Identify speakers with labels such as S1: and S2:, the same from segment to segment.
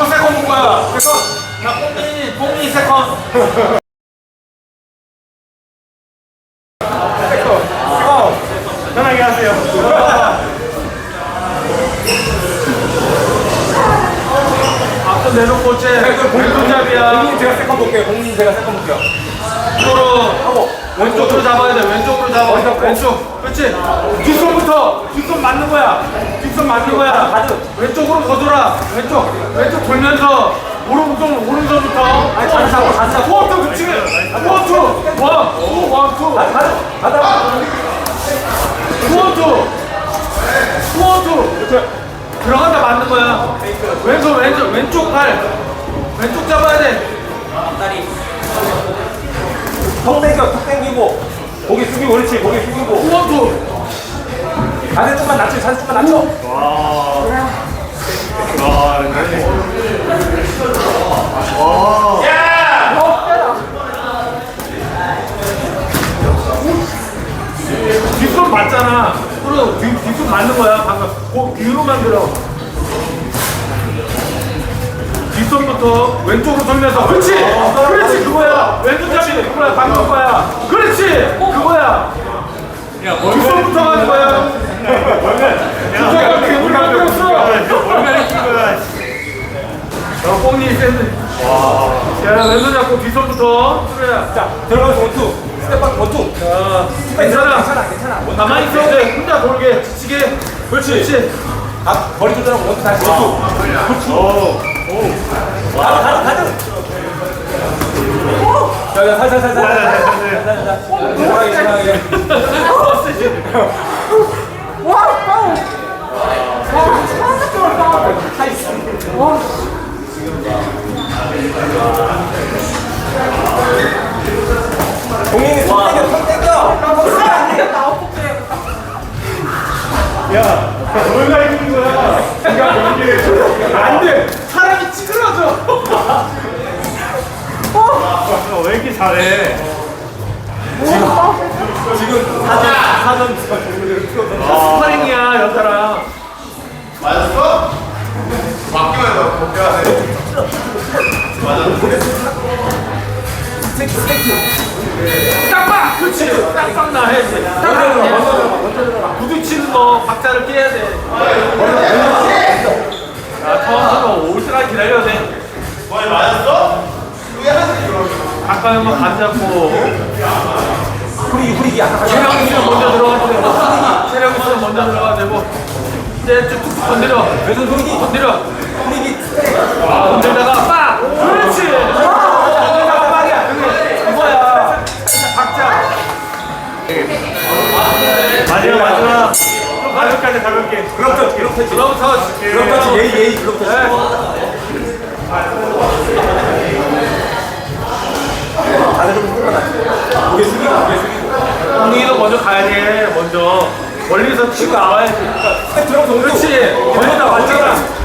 S1: 30 세컨.
S2: 편하게 하세요.
S1: 앞서 내놓고 째. 왼손잡이야.
S3: 공님 제가 세컨 볼게요. 공님 제가 세컨 볼게요.
S1: 이쪽으로.
S3: 하고
S1: 왼쪽으로 잡아야 돼. 왼쪽으로 잡아. 왼쪽. 그렇지. 뒷손부터. 뒷손 맞는 거야. 뒷손 맞는 거야.
S3: 가드.
S1: 왼쪽으로 거둬라. 왼쪽. 왼쪽 돌면서 오른손 오른손부터.
S3: 아니 자세 잡고 자세 잡고.
S1: 포투 그렇지. 포투. 원. 오, 원, 투.
S3: 가드 가드 가드.
S1: 투원투 투원투 들어간다 맞는 거야 왼손 왼쪽 왼쪽 팔 왼쪽 잡아야
S3: 돼턱 당겨 턱 당기고 고개 숙이고 그렇지 고개 숙이고
S1: 투원 투
S3: 자세 좀만 낮춰 자세 좀만 낮춰.
S2: 와,
S1: 뒷손 맞잖아. 그리고 뒤, 뒷손 맞는 거야. 방금. 고, 뒤로 만 들어. 뒷손부터 왼쪽으로 돌면서. 그렇지! 그렇지! 그거야. 왼손 잡이 그거야. 방금 거야. 그렇지! 그거야.
S2: 야, 뭘
S1: 뒷손부터 가는 거야
S2: 야,
S1: 야, 괴물 만들었어
S2: 뭘 가르친 거야.
S1: 어, 뽕니 샌드. 야, 왼손 잡고 뒷손부터. 그래.
S3: 자 들어가서 원투 스텝박 원투.
S1: 자, 괜찮아.
S3: 괜찮아 괜찮아.
S1: 가만히 있어도 돼. 혼자 돌게. 지치게. 그렇지. 그렇지.
S3: 가 머리 조절하고 원투 다시 원투.
S2: 오,
S3: 가드 가드 가드. 자자 살살 살살 살살 살살. 시원하게 시원하게. 공인이 손 땡겨 손 땡겨.
S2: 야, 뭘 가르친 거야. 네가 뭔지.
S1: 안 돼. 사람이 찌그러져.
S2: 너왜 이렇게 잘해?
S3: 지금 사전 사전
S1: 스파링이야, 여자랑.
S4: 맞았어? 바뀌면 해봐. 복귀해야 돼.
S3: 스테이크 스테이크.
S1: 딱박! 그렇지. 딱박 나 해야지. 딱박. 부딪히는 거, 박자를 깨야 돼. 자, 처음부터 올 때까지 기다려야 돼.
S4: 머리 맞았어? 왜 하지 그러면?
S1: 가까이 한번 간 잡고.
S3: 후리기 후리기 아까 같이
S1: 체력 있으면 먼저 들어가도 되고 체력 있으면 먼저 들어가도 되고 이제 툭툭 건드려
S3: 왼손
S1: 건드려 아 건들다가 빡 그렇지. 건들다가 빡이야 그게 이거야 박자
S2: 마지막, 마지막. 좀 가볍게, 가볍게.
S3: 이렇게
S1: 그로부터
S3: 그렇지 예의 예의 다들 좀 불안하 고개 숙이고 고개 숙이고
S1: 공이도 먼저 가야 돼 먼저. 멀리서 치고 나와야지.
S3: 오른쪽.
S1: 그렇지 거기다 맞잖아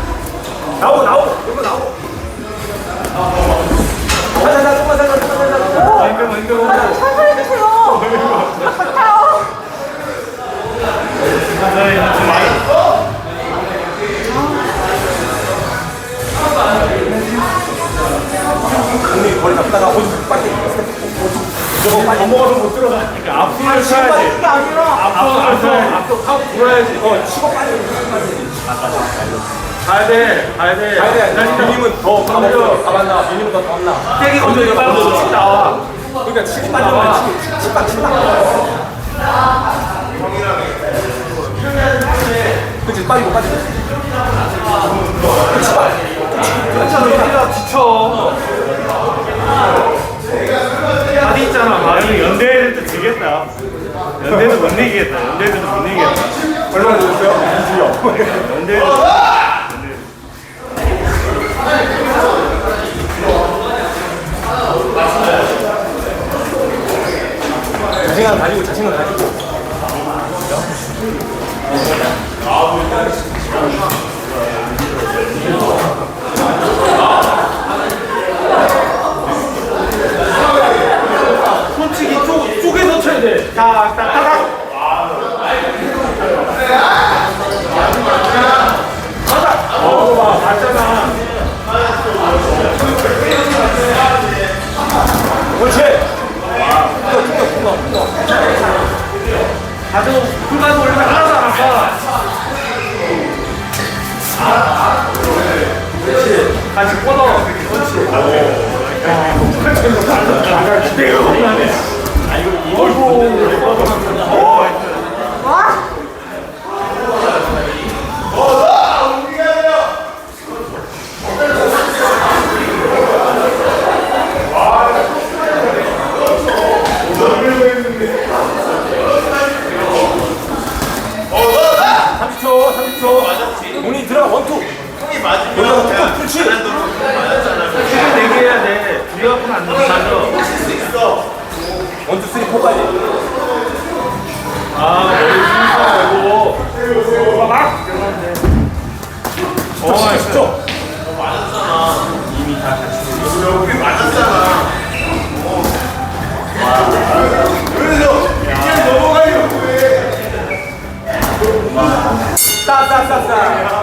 S1: 앞서 앞서 하고 불어야지
S3: 어 치고 빨리
S1: 가야 돼 가야 돼
S3: 가야 돼
S1: 기다리다.
S3: 미님은 더 가만나 가만나 미님은 더 가만나
S1: 세게 건드리지 말고 치고 나와
S3: 그러니까 치고 나와 치고 치고 치고 그치 빠지고 빠지고 그치 빨리
S1: 괜찮아 지쳐 다리 있잖아
S2: 아, 형 연대도 지겠다. 연대도 못 이기겠다. 연대도 못 이기겠다.
S3: 얼마나 주셨어요?
S2: 연대도.
S3: 가도
S1: 풀가도 올리면 하나도 안 아파. 아,
S3: 그렇지. 다시 뻗어. 그렇지.
S4: 아,
S1: 똑같은
S4: 거 달라.
S3: 나가 기대요. 포까지
S1: 아, 머리 숨기고. 어, 막!
S3: 어, 십초
S4: 여기 맞았잖아. 그래서 이제 넘어가려고 해.
S3: 따따따따